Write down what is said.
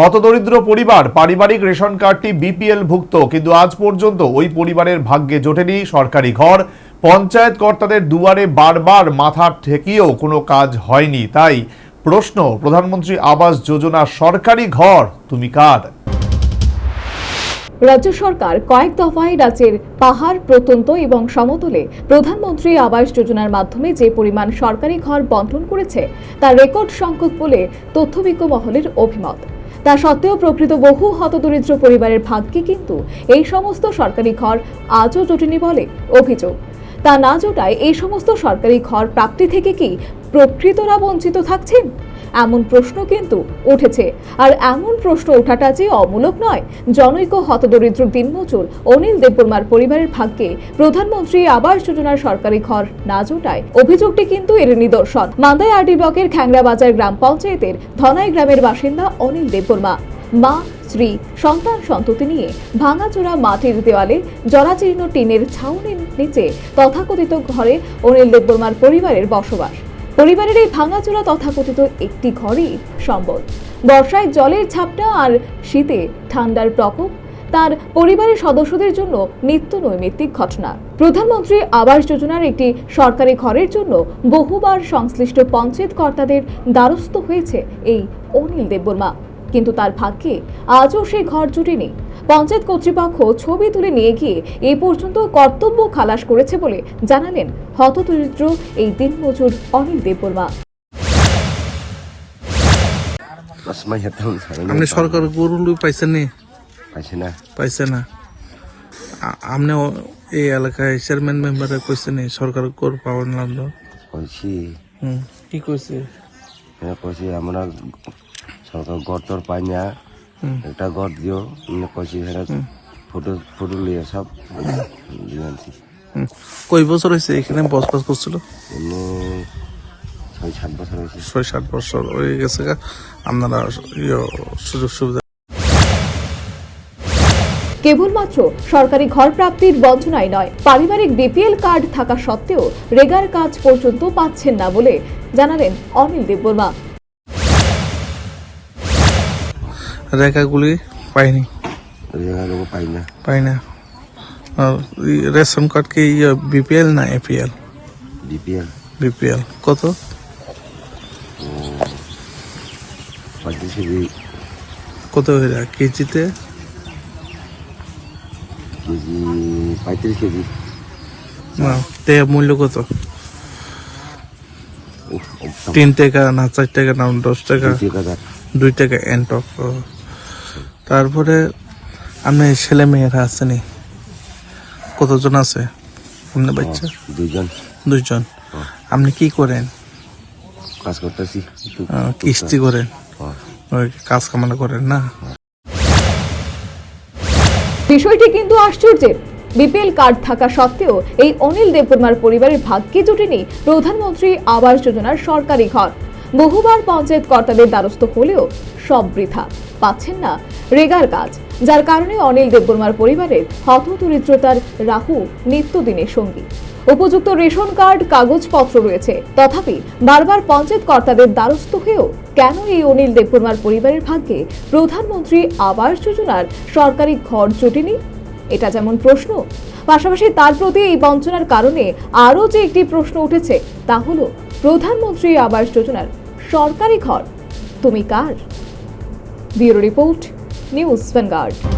হতদরিদ্র পরিবার পারিবারিক রেশন কার্ডটি বিপিএল ভুক্ত, কিন্তু আজ পর্যন্ত ওই পরিবারের ভাগ্যে জোটেনি সরকারি ঘর। পঞ্চায়েত কর্তাদের দুয়ারে বারবার মাথা ঠেকিয়েও কোনো কাজ হয়নি। তাই প্রশ্ন, প্রধানমন্ত্রী আবাস যোজনা সরকারি ঘর, তুমি কার? রাজ্য সরকার কয়েক দফায় রাজ্যের পাহাড় প্রত্যন্ত এবং সমতলে প্রধানমন্ত্রী আবাস যোজনার মাধ্যমে যে পরিমাণ সরকারি ঘর বন্টন করেছে তা রেকর্ড সংখ্যক বলে তথ্যবিজ্ঞ মহলের অভিমত। তা সত্ত্বেও প্রকৃত বহু হতদরিদ্র পরিবারের ভাগ্যে কিন্তু এই সমস্ত সরকারি ঘর আজও জোটেনি বলে অভিযোগ। তা না জোটায় এই সমস্ত সরকারি ঘর প্রাপ্তি থেকে কি প্রকৃতরা বঞ্চিত থাকছেন? এমন প্রশ্ন কিন্তু উঠেছে। আর এমন প্রশ্ন ওঠাটা যে অমূলক নয়। জনৈক হতদরিদ্র দিনমজুর অনিল দেববর্মার পরিবারের ভাগ্যে প্রধানমন্ত্রী আবাস যোজনার সরকারি ঘর না জোটায়। অভিযোগটি কিন্তু এর নিদর্শন। মান্দাই আরডি ব্লকের খ্যাংরাবাজার গ্রাম পঞ্চায়েতের ধনাই গ্রামের বাসিন্দা অনিল দেববর্মা। মা, স্ত্রী, সন্তান সন্ততি নিয়ে ভাঙাচোরা মাটির দেওয়ালে জরাজীর্ণ টিনের ছাউনির নিচে তথাকথিত ঘরে অনিল দেববর্মার পরিবারের বসবাস। পরিবারের এই ভাঙাচোরা তথাকথিত একটি ঘরই সম্বল। বর্ষায় জলের ঝাপটা আর শীতে ঠান্ডার প্রকোপ, তার পরিবারের সদস্যদের জন্য নিত্য নৈমিত্তিক ঘটনা। প্রধানমন্ত্রী আবাস যোজনার একটি সরকারি ঘরের জন্য বহুবার সংশ্লিষ্ট পঞ্চায়েত কর্তাদের দ্বারস্থ হয়েছে এই অনিল দেববর্মা। কিন্তু তার ভাগ্যে আজও সেই ঘর জুটেনি পঞ্চায়েত কর্তৃপক্ষ ছবি তুলে নিয়ে গিয়ে এই পর্যন্ত কর্তব্য খালাস করেছে বলে জানালেন হতদরিদ্র এই দিনমজুর অনিল দেববর্মা। আপনি সরকার গরু পাইছেন নি? পাইছে না। পাইছে না। আপনি এই এলাকায় চেয়ারম্যান মেম্বারে কইছে নি সরকার গরু পাওয়ার লাগল? কইছি। হুম কি কইছে? হ্যাঁ কইছি আমরা সরকার গড় টর পাই না। একটা গড় দিও মানে কইছি হ্যাঁ ফটো ফটো লিয়ে সব দিয়ে আনছি হুম। কই বছর হয়েছে এখানে? বসবাস করছিল? ছয় সাত বছর হয়েছে ছয় সাত বছর হয়ে গেছে আপনারা ইয়ে সুযোগ সুবিধা কেবলমাত্র সরকারি ঘর প্রাপ্তির বঞ্চনায় নয় পারিবারিক বিপিএল কার্ড থাকা সত্ত্বেও রেগার কাজ পর্যন্ত পাচ্ছেন না বলে জানালেন অনিল দেববর্মা। রেখাগুলি পাইনি। পাই না। পাই না। রেশন কার্ড কি বিপিএল না এপিএল? বিপিএল। বিপিএল। কত? কত কেজিতে? কেজি পঁয়ত্রিশ কেজি। তে মূল্য কত? তিন টাকা না চার টাকা না দশ টাকা? দুই টাকা। দাম। দুই টাকা এন্টক। তারপরে আপনার ছেলে মেয়েরা আসেনি কতজন আছে? আপনার বাচ্চা? দুইজন। দুইজন। আপনি কি করেন? কাজ করতেছি। কিস্তি করেন। ওই কাজ কামানা করেন না? বিষয়টি কিন্তু আশ্চর্যের। বিপিএল কার্ড থাকা সত্ত্বেও এই অনিল দেববর্মার পরিবারের ভাগ্যে জুটেনি প্রধানমন্ত্রী আবাস যোজনার সরকারি ঘর। বহুবার পঞ্চায়েত কর্তাদের দ্বারস্থ হলেও সব বৃথা। পাচ্ছেন না রেগার কাজ, যার কারণে অনিল দেববর্মার পরিবারের হতদরিদ্রতার রাহু নিত্যদিনের সঙ্গী। উপযুক্ত রেশন কার্ড, কাগজপত্র রয়েছে। তথাপি বারবার পঞ্চায়েত কর্তাদের দ্বারস্থ হয়েও কেন এই অনিল দেববর্মার পরিবারের ভাগ্যে প্রধানমন্ত্রী আবাস যোজনার সরকারি ঘর জোটেনি? এটা যেমন প্রশ্ন, পাশাপাশি তার প্রতি এই বঞ্চনার কারণে আরও যে একটি প্রশ্ন উঠেছে, তা হলো প্রধানমন্ত্রী আবাস যোজনার সরকারি ঘর। তুমি কার? Bureau report news Vanguard.